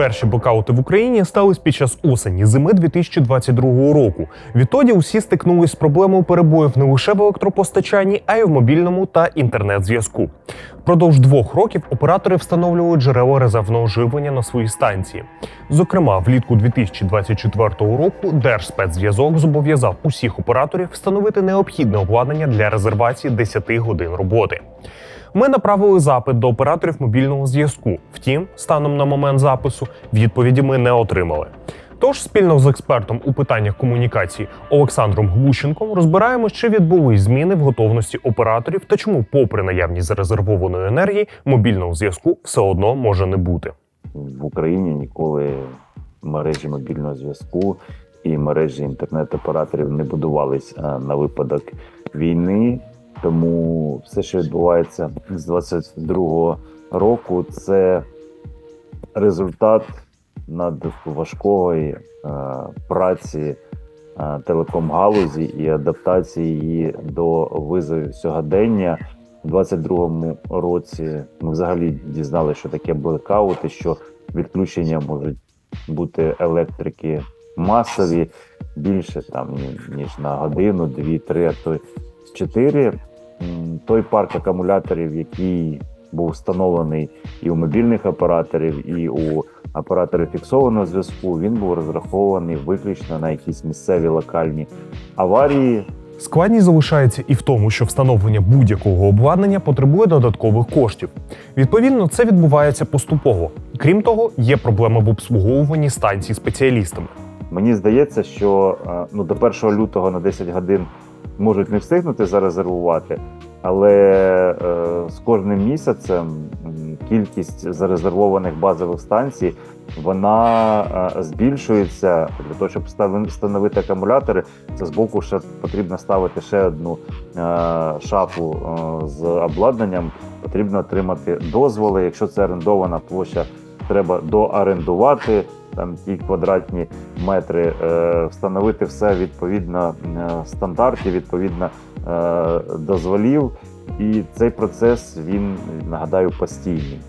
Перші блокаути в Україні стались під час осені зими 2022 року. Відтоді усі стикнулись з проблемою перебоїв не лише в електропостачанні, а й в мобільному та інтернет-зв'язку. Впродовж двох років оператори встановлювали джерела резервного живлення на свої станції. Зокрема, влітку 2024 року Держспецзв'язок зобов'язав усіх операторів встановити необхідне обладнання для резервації 10 годин роботи. Ми направили запит до операторів мобільного зв'язку. Втім, станом на момент запису відповіді ми не отримали. Тож спільно з експертом у питаннях комунікації Олександром Глущенком розбираємо, чи відбулись зміни в готовності операторів та чому, попри наявність зарезервованої енергії, мобільного зв'язку все одно може не бути. в Україні ніколи мережі мобільного зв'язку і мережі інтернет-операторів не будувались е, на випадок війни. Тому все, що відбувається з 22-го року, це результат надважкої е, праці е, телеком-галузі і адаптації її до визовів сьогодення. У 22-му році ми взагалі дізналися, що таке блекаути, що відключення можуть бути електрики масові більше там ніж на годину, дві, три, а то чотири. Той парк акумуляторів, який був встановлений і у мобільних операторів, і у операторів фіксованого зв'язку, він був розрахований виключно на якісь місцеві локальні аварії, Складність залишається і в тому, що встановлення будь-якого обладнання потребує додаткових коштів. Відповідно, це відбувається поступово. Крім того, є проблема в обслуговуванні станцій спеціалістами. Мені здається, що е, ну, до 1 лютого на 10 годин можуть не встигнути зарезервувати, але е, з кожним місяцем кількість зарезервованих базових станцій вона е, збільшується для того, щоб встановити акумулятори. Це з боку ще потрібно ставити ще одну е, шафу е, з обладнанням. Потрібно отримати дозволи. Якщо це орендована площа, треба доорендувати там ті квадратні метри, е, встановити все відповідно е, стандартів, відповідно е, дозволів. І цей процес він нагадаю постійний.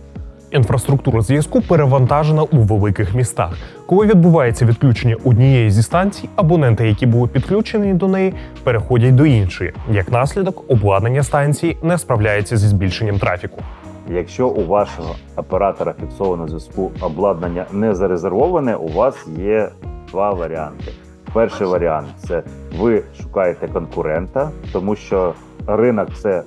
Інфраструктура зв'язку перевантажена у великих містах. Коли відбувається відключення однієї зі станцій, абоненти, які були підключені до неї, переходять до іншої. Як наслідок, обладнання станції не справляється зі збільшенням трафіку. Якщо у вашого оператора фіксованого зв'язку обладнання не зарезервоване, у вас є два варіанти. Перший варіант це ви шукаєте конкурента, тому що ринок це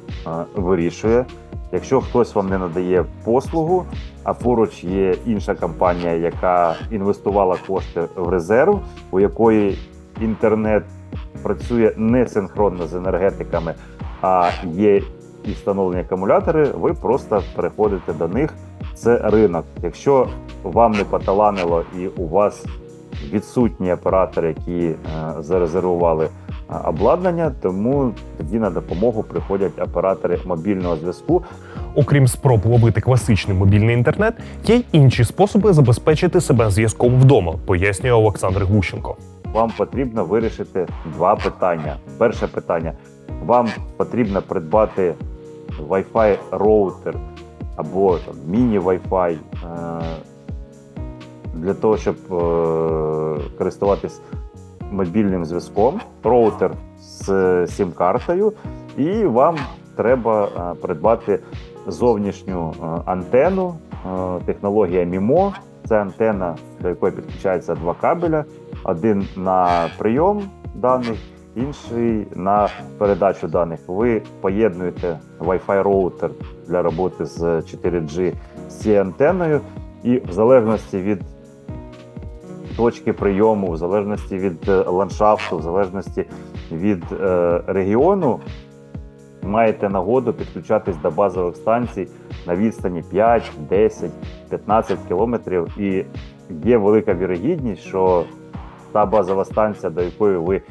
вирішує. Якщо хтось вам не надає послугу, а поруч є інша компанія, яка інвестувала кошти в резерв, у якої інтернет працює не синхронно з енергетиками, а є і встановлені акумулятори, ви просто переходите до них. Це ринок. Якщо вам не поталанило і у вас відсутні оператори, які е, зарезервували е, обладнання, тому тоді на допомогу приходять оператори мобільного зв'язку. Окрім спроб ловити класичний мобільний інтернет, є й інші способи забезпечити себе зв'язком вдома, пояснює Олександр Глущенко. Вам потрібно вирішити два питання. Перше питання: вам потрібно придбати Wi-Fi роутер або там, міні-Wi-Fi е, для того, щоб е, користуватись мобільним зв'язком, роутер з сім-картою, і вам треба е, придбати зовнішню е, антенну, е, технологія MIMO. Це антенна, до якої підключаються два кабеля: один на прийом даних, інший на передачу даних. Ви поєднуєте Wi-Fi роутер для роботи з 4G з цією антенною, і в залежності від точки прийому, в залежності від е, ландшафту, в залежності від е, регіону, маєте нагоду підключатись до базових станцій на відстані 5, 10, 15 кілометрів. І є велика вірогідність, що та базова станція, до якої ви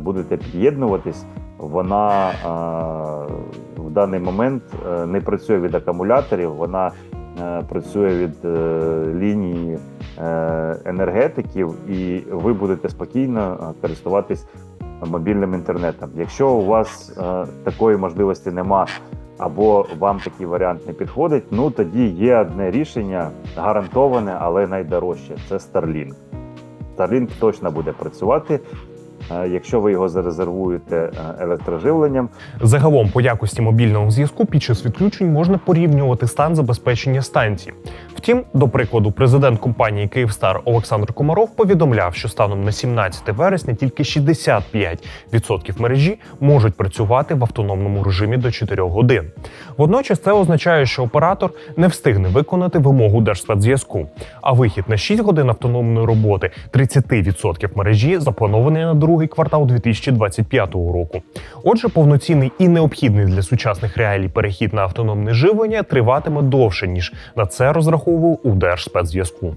будете під'єднуватись, вона е, в даний момент е, не працює від акумуляторів, вона е, працює від е, лінії е, енергетиків, і ви будете спокійно е, користуватись мобільним інтернетом. Якщо у вас е, такої можливості нема, або вам такий варіант не підходить, ну тоді є одне рішення гарантоване, але найдорожче це Starlink. Starlink точно буде працювати. Е, Якщо ви його зарезервуєте е, електроживленням, Загалом, по якості мобільного зв'язку під час відключень можна порівнювати стан забезпечення станції. Втім, до прикладу, президент компанії Київстар Олександр Комаров повідомляв, що станом на 17 вересня тільки 65% мережі можуть працювати в автономному режимі до 4 годин. Водночас це означає, що оператор не встигне виконати вимогу Держспецзв'язку. А вихід на 6 годин автономної роботи 30% мережі запланований на другий квартал 2025 року. Отже, повноцінний і необхідний для сучасних реалій перехід на автономне живлення триватиме довше ніж на це розраховував у Держспецзв'язку.